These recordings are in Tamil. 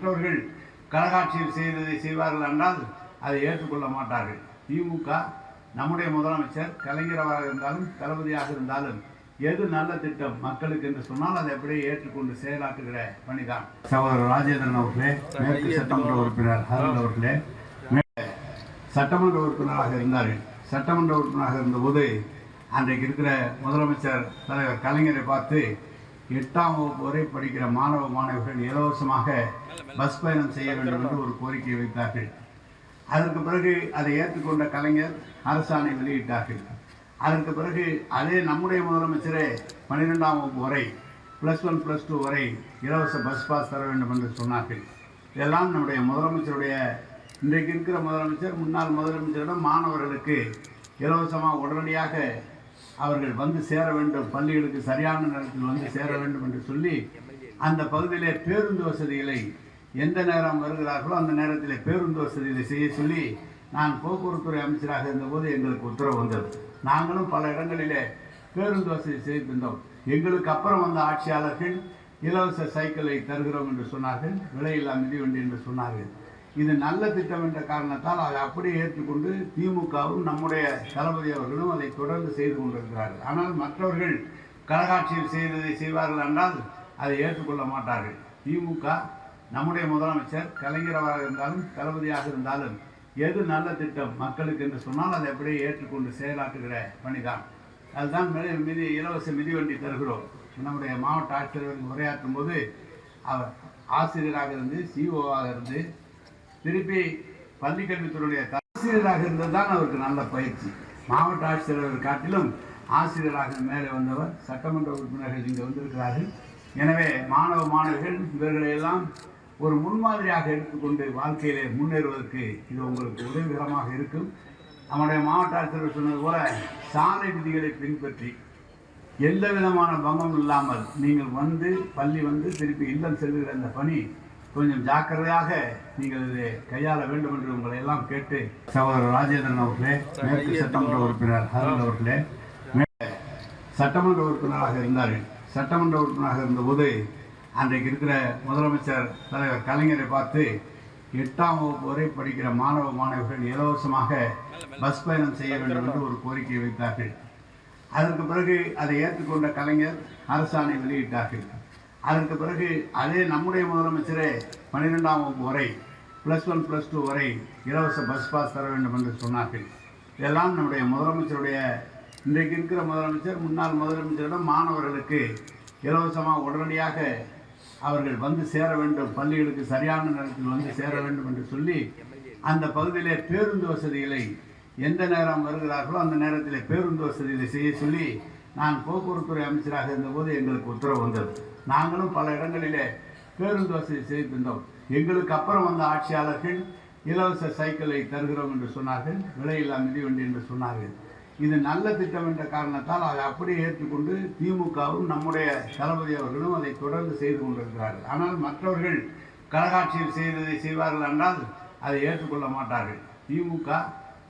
மற்றவர்கள் கரகாட்சியில் செய்ததை செய்வார்கள் என்றால் அதை ஏற்றுக்கொள்ள மாட்டார்கள். திமுக நம்முடைய முதலமைச்சர் கலைஞராக இருந்தாலும் தளபதியாக இருந்தாலும் எது நல்ல திட்டம் மக்களுக்கு என்று சொன்னால் அதை அப்படியே ஏற்றுக்கொண்டு செயலாற்றுகிற பணிதான். சகோதரர் ராஜேந்திரன் அவர்களே மேற்கு சட்டமன்ற உறுப்பினர் ஹரன் அவர்களே சட்டமன்ற உறுப்பினராக இருந்தார்கள். சட்டமன்ற உறுப்பினராக இருந்தபோது அன்றைக்கு இருக்கிற முதலமைச்சர் தலைவர் கலைஞரை பார்த்து எட்டாம் வகுப்பு வரை படிக்கிற மாணவ மாணவிகள் இலவசமாக பஸ் பயணம் செய்ய வேண்டும் என்று ஒரு கோரிக்கை வைத்தார்கள். அதற்கு பிறகு அதை ஏற்றுக்கொண்ட கலைஞர் அரசாணை வெளியிட்டார்கள். அதற்கு பிறகு அதே நம்முடைய முதலமைச்சரே பன்னிரெண்டாம் வகுப்பு வரை ப்ளஸ் ஒன் ப்ளஸ் டூ வரை இலவச பஸ் பாஸ் தர வேண்டும் என்று சொன்னார்கள். இதெல்லாம் நம்முடைய முதலமைச்சருடைய இன்றைக்கு இருக்கிற முதலமைச்சர் முன்னாள் முதலமைச்சரிடம் மாணவர்களுக்கு இலவசமாக உடனடியாக அவர்கள் வந்து சேர வேண்டும் பள்ளிகளுக்கு சரியான நேரத்தில் வந்து சேர வேண்டும் என்று சொல்லி அந்த பகுதியிலே பேருந்து வசதிகளை எந்த நேரம் வருகிறார்களோ அந்த நேரத்தில் பேருந்து வசதிகளை செய்ய சொல்லி நான் போக்குவரத்துறை அமைச்சராக இருந்தபோது எங்களுக்கு உத்தரவு வந்தது. நாங்களும் பல இடங்களிலே பேருந்து வசதி செய்து எங்களுக்கு அப்புறம் வந்த ஆட்சியாளர்கள் இலவச சைக்கிளை தருகிறோம் என்று சொன்னார்கள் விலையில்லா மிதிவண்டி என்று சொன்னார்கள். இது நல்ல திட்டம் என்ற காரணத்தால் அதை அப்படியே ஏற்றுக்கொண்டு திமுகவும் நம்முடைய தளபதி அவர்களும் அதை தொடர்ந்து செய்து கொண்டிருக்கிறார்கள். ஆனால் மற்றவர்கள் கலகாட்சியில் செய்ததை செய்வார்கள் என்றால் அதை ஏற்றுக்கொள்ள மாட்டார்கள். திமுக நம்முடைய முதலமைச்சர் கலைஞராக இருந்தாலும் தளபதியாக இருந்தாலும் எது நல்ல திட்டம் மக்களுக்கு என்று சொன்னால் அதை அப்படியே ஏற்றுக்கொண்டு செயலாற்றுகிற பணிதான். அதுதான் மிதி மிதி இலவச மிதிவண்டி தருகிறோம். நம்முடைய மாவட்ட ஆட்சியர்கள் உரையாற்றும் போது அவர் ஆசிரியராக இருந்து சிஓவாக இருந்து திருப்பி பள்ளிக்கல்வித்துறையுடைய ஆசிரியராக இருந்தது தான் அவருக்கு நல்ல பயிற்சி. மாவட்ட ஆட்சித்தலைவர் காட்டிலும் ஆசிரியராக மேலே வந்தவர் சட்டமன்ற உறுப்பினர்கள் இங்கே வந்திருக்கிறார்கள். எனவே மாணவ மாணவிகள் இவர்களை எல்லாம் ஒரு முன்மாதிரியாக எடுத்துக்கொண்டு வாழ்க்கையிலே முன்னேறுவதற்கு இது உங்களுக்கு உதவிகரமாக இருக்கும். நம்முடைய மாவட்ட ஆட்சியர் சொன்னது போல சாலை விதிகளை பின்பற்றி எந்த விதமான பங்கம் இல்லாமல் நீங்கள் வந்து பள்ளி வந்து திருப்பி இல்லம் செல்கிற அந்த பணி கொஞ்சம் ஜாக்கிரதையாக நீங்கள் இதை கையாள வேண்டும் என்று உங்களை எல்லாம் கேட்டு சகோதரர் ராஜேந்திரன் அவர்களே மேற்கு சட்டமன்ற உறுப்பினர் ஹரன் அவர்களே சட்டமன்ற உறுப்பினராக இருந்தார்கள். சட்டமன்ற உறுப்பினராக இருந்தபோது அன்றைக்கு இருக்கிற முதலமைச்சர் தலைவர் கலைஞரை பார்த்து எட்டாம் வகுப்பு வரை படிக்கிற மாணவ மாணவிகள் இலவசமாக பஸ் பயணம் செய்ய வேண்டும் என்று ஒரு கோரிக்கை வைத்தார்கள். அதற்கு பிறகு அதை ஏற்றுக்கொண்ட கலைஞர் அரசாணை வெளியிட்டார்கள். அதற்கு பிறகு அதே நம்முடைய முதலமைச்சரே பன்னிரெண்டாம் வகுப்பு வரை ப்ளஸ் ஒன் ப்ளஸ் டூ வரை இலவச பஸ் பாஸ் தர வேண்டும் என்று சொன்னார்கள். இதெல்லாம் நம்முடைய முதலமைச்சருடைய இன்றைக்கு இருக்கிற முதலமைச்சர் முன்னாள் முதலமைச்சரிடம் மாணவர்களுக்கு இலவசமாக உடனடியாக அவர்கள் வந்து சேர வேண்டும் பள்ளிகளுக்கு சரியான நேரத்தில் வந்து சேர வேண்டும் என்று சொல்லி அந்த பகுதியிலே பேருந்து வசதிகளை எந்த நேரம் வருகிறார்களோ அந்த நேரத்தில் பேருந்து வசதிகளை செய்ய சொல்லி நான் போக்குவரத்துறை அமைச்சராக இருந்தபோது எங்களுக்கு உத்தரவு வந்தது. நாங்களும் பல இடங்களிலே பேருந்து வசதி செய்து எங்களுக்கு அப்புறம் வந்த ஆட்சியாளர்கள் இலவச சைக்கிளை தருகிறோம் என்று சொன்னார்கள். விலையில்லா மிதிவண்டி என்று சொன்னார்கள். இது நல்ல திட்டம் என்ற காரணத்தால் அதை அப்படியே ஏற்றுக்கொண்டு திமுகவும் நம்முடைய தளபதி அவர்களும் அதை தொடர்ந்து செய்து கொண்டிருக்கிறார்கள். ஆனால் மற்றவர்கள் கலகாட்சியில் செய்ததை செய்வார்கள் என்றால் அதை ஏற்றுக்கொள்ள மாட்டார்கள். திமுக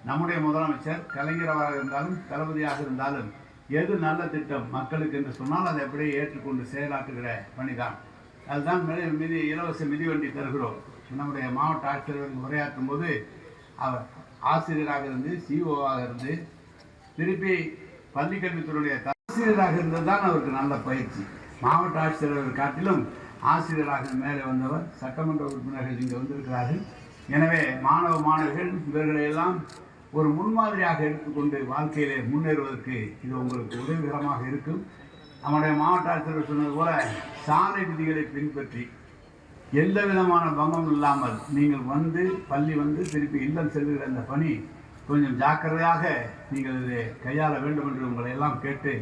நம்முடைய முதலமைச்சர் கலைஞராக இருந்தாலும் தளபதியாக இருந்தாலும் எது நல்ல திட்டம் மக்களுக்கு என்று சொன்னால் அதை அப்படியே ஏற்றுக்கொண்டு செயலாற்றுகிற பணிதான். அதுதான் மிதி இலவச மிதிவண்டி தருகிறோம். நம்முடைய மாவட்ட ஆட்சித்தலைவர் உரையாற்றும் போது அவர் ஆசிரியராக இருந்து சிஓவாக இருந்து திருப்பி பள்ளிக்கல்வித்துறையுடைய ஆசிரியராக இருந்தது தான் அவருக்கு நல்ல பயிற்சி. மாவட்ட ஆட்சித்தலைவர் காட்டிலும் ஆசிரியராக மேலே வந்தவர் சட்டமன்ற உறுப்பினர்கள் இங்கே வந்திருக்கிறார்கள். எனவே மாணவ மாணவிகள் இவர்களையெல்லாம் ஒரு முன்மாதிரியாக எடுத்துக்கொண்டு வாழ்க்கையிலே முன்னேறுவதற்கு இது உங்களுக்கு உதவிகரமாக இருக்கும். நம்முடைய மாவட்ட ஆட்சியர் சொன்னது போல சாலை விதிகளை பின்பற்றி எந்த விதமான பங்கம் இல்லாமல் நீங்கள் வந்து பள்ளி வந்து திருப்பி இல்லம் செல்கிற அந்த பணி கொஞ்சம் ஜாக்கிரதையாக நீங்கள் இதை கையாள வேண்டும் என்று உங்களை எல்லாம் கேட்டு